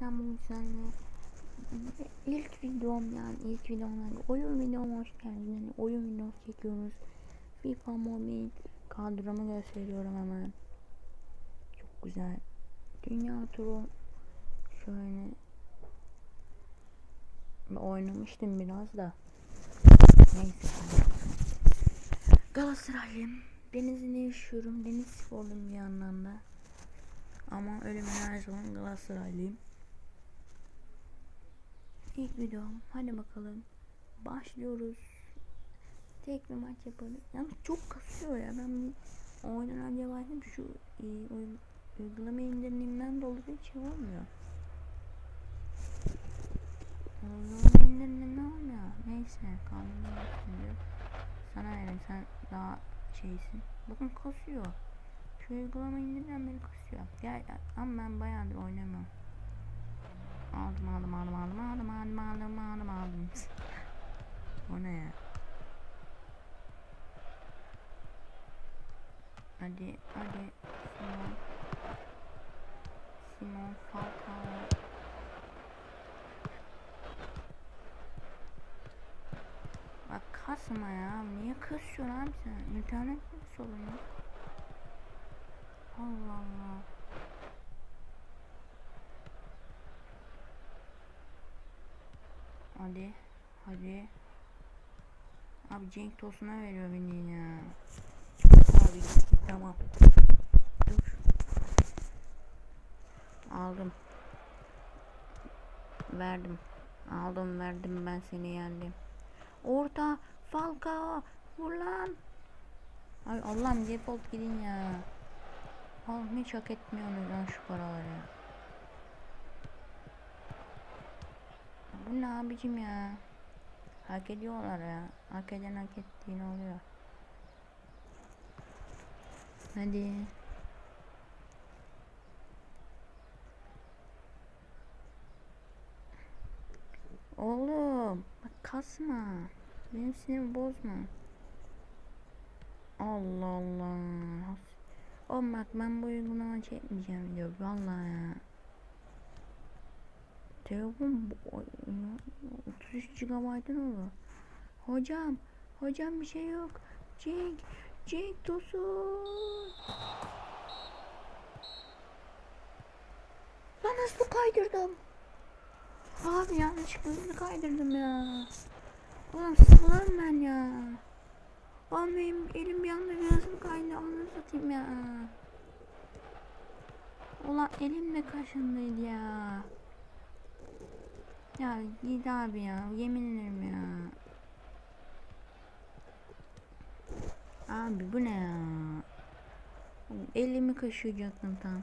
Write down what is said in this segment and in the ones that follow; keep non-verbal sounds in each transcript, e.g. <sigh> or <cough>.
bugün seninle ilk videom yani ilk videom oyun videoma hoş geldiniz. Yani oyun videosu çekiyoruz. FIFA Mobile kadromu gösteriyorum hemen. Çok güzel. Dünya turu şöyle oynamıştım biraz da. Neyse. Galatasaraylıyım. Denizli'de yaşıyorum. Deniz sporluyum bir yandan da. Ama ölümün her zaman Galatasaraylıyım. İlk videom. Hadi bakalım. Başlıyoruz. Tek bir maç yapalım. Yalnız çok kasıyor ya. Ben önce baktım şu e, uy- uygulama indirimden dolayı hiç şey olmuyor. Uygulama indirimden olmuyor? Neyse. Kanunu şimdi. Sana verin sen daha şeysin. Bakın kasıyor. Şu uygulama indirimden beri kasıyor. Ya ama ben bayağıdır oynamıyorum. Aldım aldım aldım aldım aldım aldım aldım aldım aldım. o ne ya? Hadi hadi Simon. Simon Falcao. Bak kasma ya. Niye kasıyorsun abi sen? İnternet mi sorun yok? Allah Allah. Hadi. Hadi. Abi Cenk Tosun'a veriyor beni ya. Abi tamam. Dur. Aldım. Verdim. Aldım verdim ben seni yendim. Orta Falcao vur lan. Ay Allah'ım default gidin ya. Oğlum hiç hak etmiyorsunuz lan şu paraları. Bu ne abicim ya? Hak ediyorlar ya. Hak eden hak ettiğini oluyor. Hadi. Oğlum bak kasma. Benim sinirimi bozma. Allah Allah. Oğlum bak ben bu uygulama çekmeyeceğim diyor. Vallahi ya. Telefon bu- 33 GB'ın olur. Hocam, hocam bir şey yok. Cenk, Cenk Tosun. Lan hızlı kaydırdım. Abi yanlışlıkla hızlı kaydırdım ya. Oğlum sıkılırım ben ya. Oğlum benim elim anda biraz mı kaydı onu satayım ya. Ulan elim de kaşındıydı ya. Ya git abi ya yemin ederim ya. Abi bu ne ya? Elimi kaşıyacaktım tam.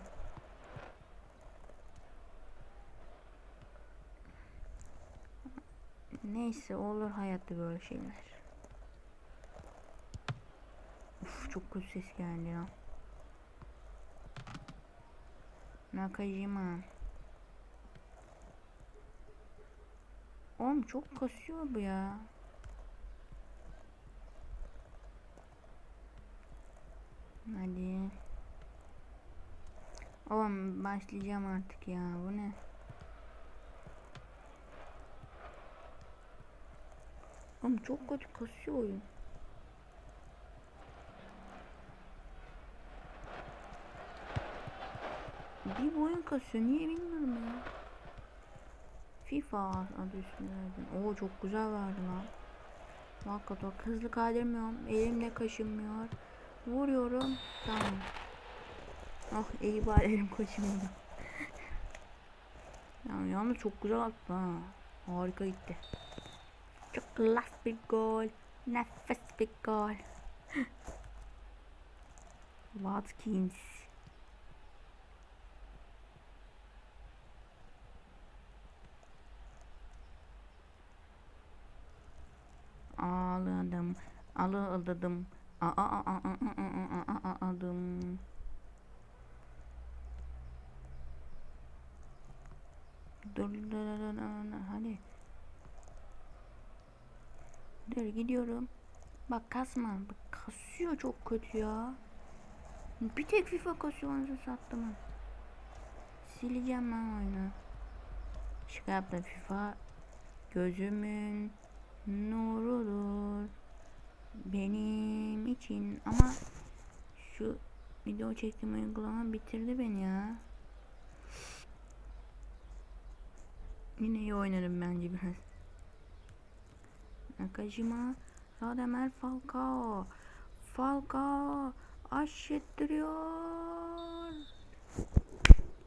Neyse olur hayatta böyle şeyler. Uf, çok kötü ses geldi ya. Nakajima. Oğlum çok kasıyor bu ya. Hadi. Oğlum başlayacağım artık ya. Bu ne? Oğlum çok kötü kasıyor oyun. Bir oyun kasıyor. Niye bilmiyorum ya. FIFA adı üstüne verdim. Oo çok güzel verdi lan. Hakikaten hızlı kaydırmıyorum. Elimle kaşınmıyor. Vuruyorum. Tamam. Ah iyi bari elim kaşınmıyor. <laughs> yani yalnız çok güzel attı ha. Harika gitti. Çok klas bir gol. Nefes bir gol. <laughs> Watkins. Ağladım. Ağladım. Aa aa aa aa aa aa aa adım. Dur hadi. Dur gidiyorum. Bak kasma. Bak kasıyor çok kötü ya. Bir tek FIFA kasıyor onu sattım. Sileceğim ben oyunu. Şaka yaptım FIFA. Gözümün nurudur. Benim için ama şu video çektiğim uygulama bitirdi beni ya. Yine iyi oynarım bence biraz. Nakajima, Radamel Falcao. Falcao aşıttırıyor.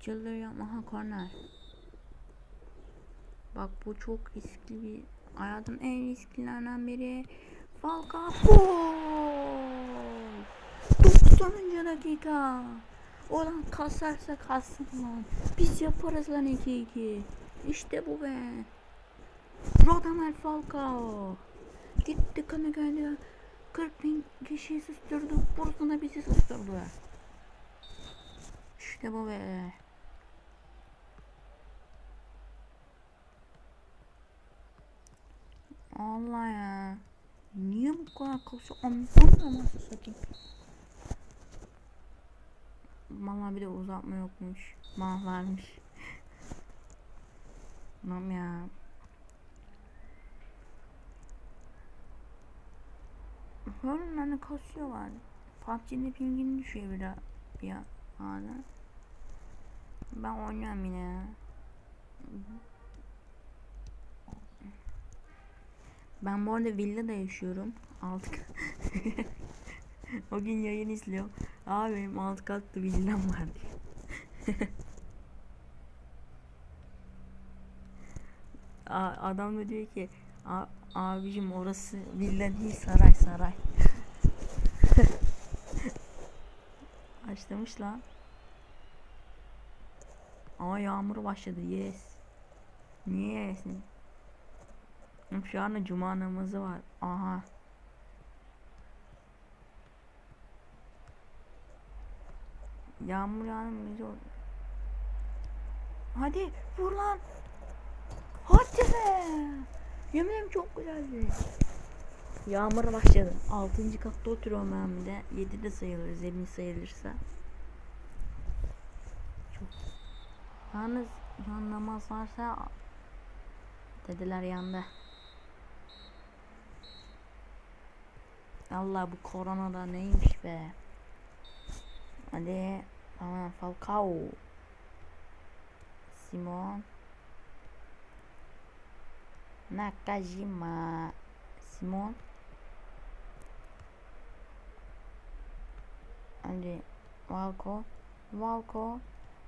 Çıldırıyor. Aha korner. Bak bu çok riskli bir hayatın en risklilerinden biri. Falcao gol. 90. dakika. Olan kasarsa kassın lan. Biz yaparız lan 2-2. İşte bu be. Radamel Falcao. Gitti kanı geldi. 40 bin kişiyi susturdu. Bursuna bizi susturdu. İşte bu be. Allah ya. Niye bu kadar? Anlamıyorum nasıl satayım. Valla bir de uzatma yokmuş. Mahlarmış. <laughs> Tamam ya. Böyle hani kasıyorlar. PUBG'de pingin düşüyor bir bir hala. Ben oynuyorum yine ya. Ben bu arada villada yaşıyorum. Alt <laughs> O gün yayın izliyorum. Abi benim alt katta villam var <laughs> Adam da diyor ki "A- abicim orası villa değil saray saray. <laughs> Başlamış lan. Ama yağmur başladı yes. Niye yesin? Şu anda cuma namazı var. Aha. Yağmur yağmur oldu. Hadi vur lan. Hadi be. Yemin çok güzeldi. Yağmur başladı. 6. katta oturuyorum ben de. 7'de sayılır. Zemin sayılırsa. Çok. Yalnız yan namaz varsa dediler yanda. Allah bu korona da neymiş be. Hadi. Tamam Falcao. Simon. Nakajima. Simon. Hadi. Valko. Valko.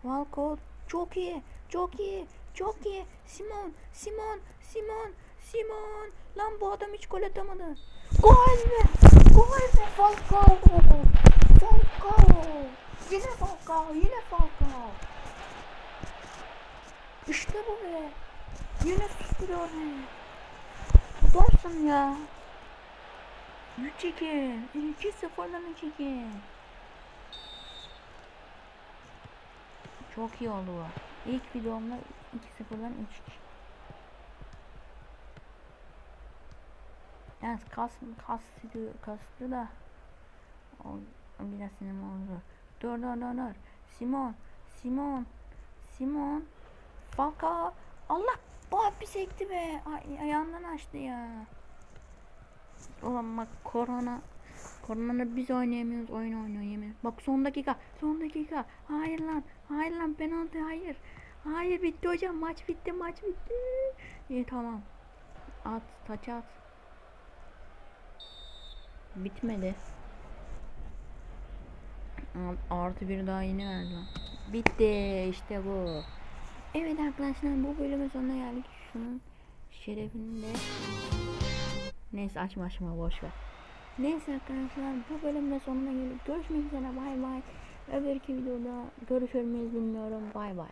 Valko. Çok iyi. Çok iyi. Çok iyi. Simon. Simon. Simon. Simon. Lan bu adam hiç gol atamadı. Gol be. Gol be Falcao. Falcao. Yine Falcao. Yine Falcao. İşte bu be. Yine susturuyor be. Adamsın ya. 3-2. 2-0'dan 3-2. Çok iyi oldu bu. İlk videomda 2-0'dan 3-2. Yani kas kastı kastı da o biraz sinema oldu. Dur dur dur dur. Simon, Simon, Simon. Falcao. Allah bu bir sekti be. Ay, ayağından açtı ya. Ulan bak korona. Koronada biz oynayamıyoruz. Oyun oynuyor yemin. Bak son dakika. Son dakika. Hayır lan. Hayır lan penaltı hayır. Hayır bitti hocam. Maç bitti. Maç bitti. İyi tamam. At. Taç at. Bitmedi. Artı bir daha yeni verdi. Bitti işte bu. Evet arkadaşlar bu bölümün sonuna geldik. Şunun şerefinde. Neyse açma açma boş ver. Neyse arkadaşlar bu bölümde sonuna geldik. Görüşmek üzere bay bay. Öbürki videoda görüşür müyüz bilmiyorum. Bay bay.